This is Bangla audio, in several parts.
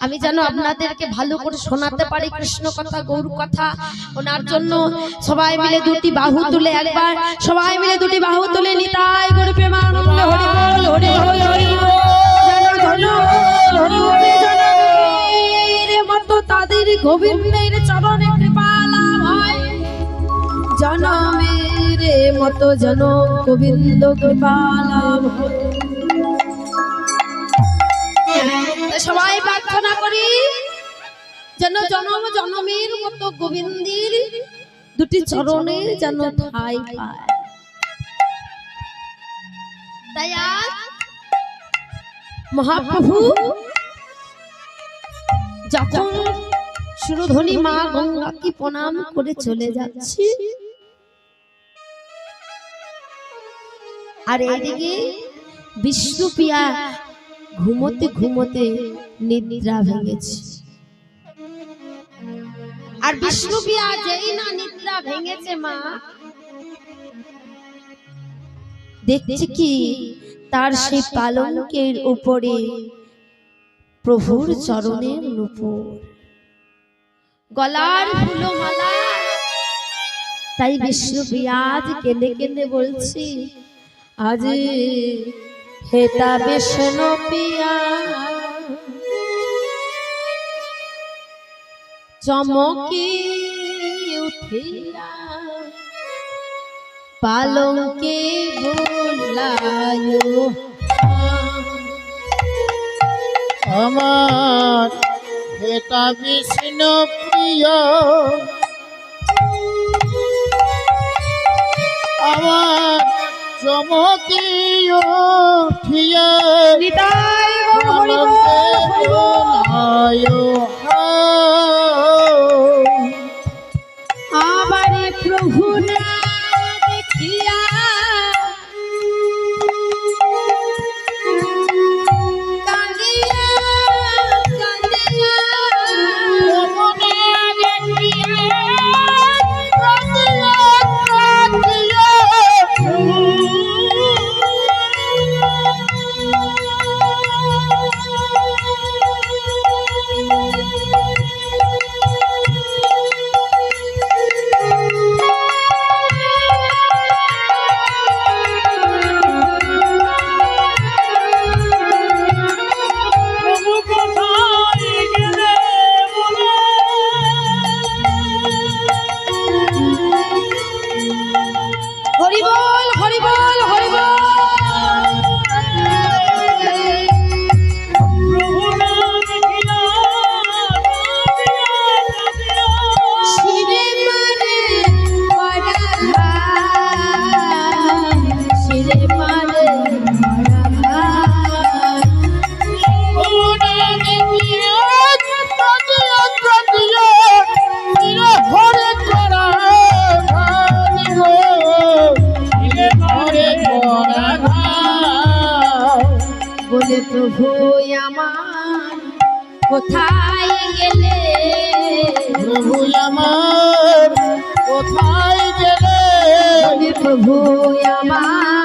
আমি যেন আপনাদেরকে ভালো করে শোনাতে পারি কৃষ্ণ কথা, গৌর কথা। ওনার জন্য সবাই মিলে দুটি বাহু তুলে একবার, সবাই মিলে দুটি বাহু তুলে নিতাই। মতো তাদের গোবিন্দের চরণে হয়। জনমের মতো জন গোবিন্দ কৃপালা হয়। সবাই প্রার্থনা করি। যেন জনম জনমের মতো গোবিন্দের দুটি চরণে যেন ঠাই পায়। মহাপ্রভু, যখন সুরধনী মা গঙ্গাকে প্রণাম করে চলে যাচ্ছে, আর এদিকে বিষ্ণুপ্রিয়া ঘুমোতে ঘুমোতে নিদ্রা ভেঙেছে। আর বিষ্ণুপ্রিয়া যেই না নিদ্রা ভেঙেছে, মা? দেখছে কি? তার সেই পালঙ্কের উপরে প্রভুর চরণের নুপুর। গলার ফুলমালা। তাই বিষ্ণুপ্রিয়া আজ কেঁদে কেঁদে বলছি, আজ হেতা বিষ্ণু পিয়া। চমকি উঠিয়া পালঙ্কে আমার এটা বিষ্ণু প্রিয় আমার চমকিও ঠিয়া নিতাই গৌর হরি বল, হরি বল। আবারে প্রভু না দেখিয়া প্রভু আমার কোথায় গেলে? প্রভু আমার কোথায় গেলে? প্রভু আমার।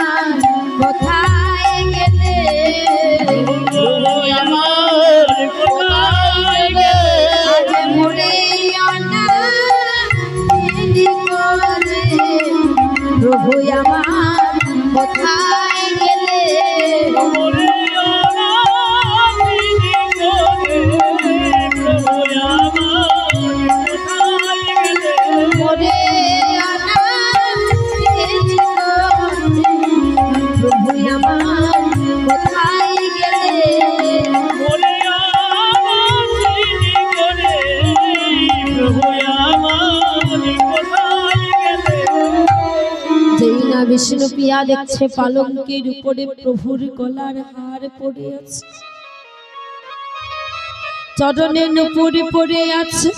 না বিষ্ণু প্রিয়া দেখছে পালঙ্কের উপরে প্রভুর গলার হার পড়ে আছে। চরণে নুপুরি পড়ে আছে।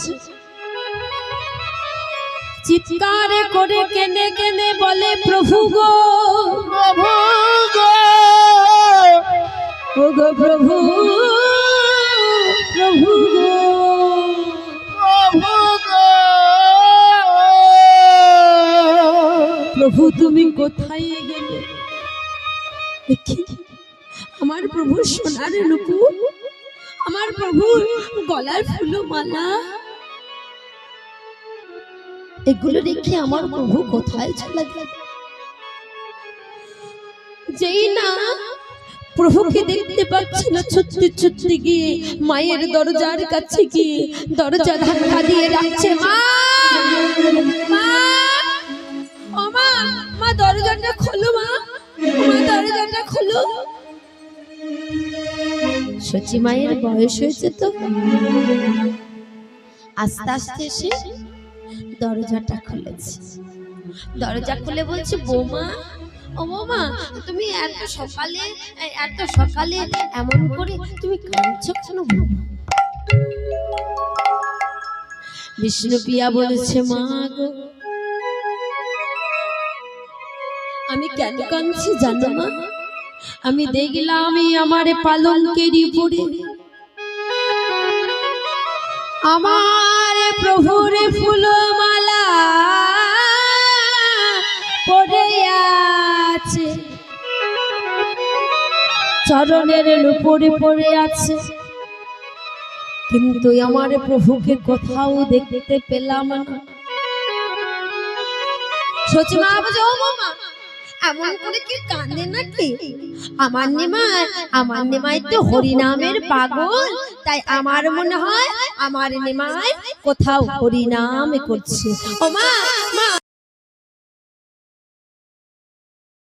চিৎকার করে কেনে কেনে বলে প্রভু গো! প্রভু গো! প্রভু! কোথায় গেলে? আমার প্রভু সোনার নুপুর আমার প্রভু গলার ফুলো মালা এগুলো রেখে আমার প্রভু কোথায় চলে গেল? যেই না প্রভুকে দেখতে পাচ্ছে না ছুটতে ছুটতে গিয়ে, মায়ের দরজার কাছে গিয়ে, দরজা ধাক্কা দিয়ে মা মা! দরজাটা খোলো মা। মা দরজাটা খোলো। সচি মায়ের বয়স হয়েছে তো। আস্তে আস্তে এসে দরজাটা খুলেছে। দরজা খুলে বলছে, বৌমা, ও বৌমা, তুমি এত সকালে এত সকালে এমন করে তুমি কাঁদছো কেন বৌমা? বিষ্ণুপ্রিয়া বলেছে, মা গো আমি কেন কাঁদছি জানো মা? আমি দেখলাম আমার পালঙ্কের উপরে। আমার প্রভুর ফুলমালা পড়ে আছে। চরণের উপরে পড়ে আছে। কিন্তু আমার প্রভুকে কোথাও দেখতে পেলাম না। সচিমা মামা এমন করে কি কান্দে নাকি? আমার নিমাই আমার নেমায় তো হরিনামের পাগল। তাই আমার মনে হয় আমার নেমায় কোথাও হরিনাম করছে। ও মা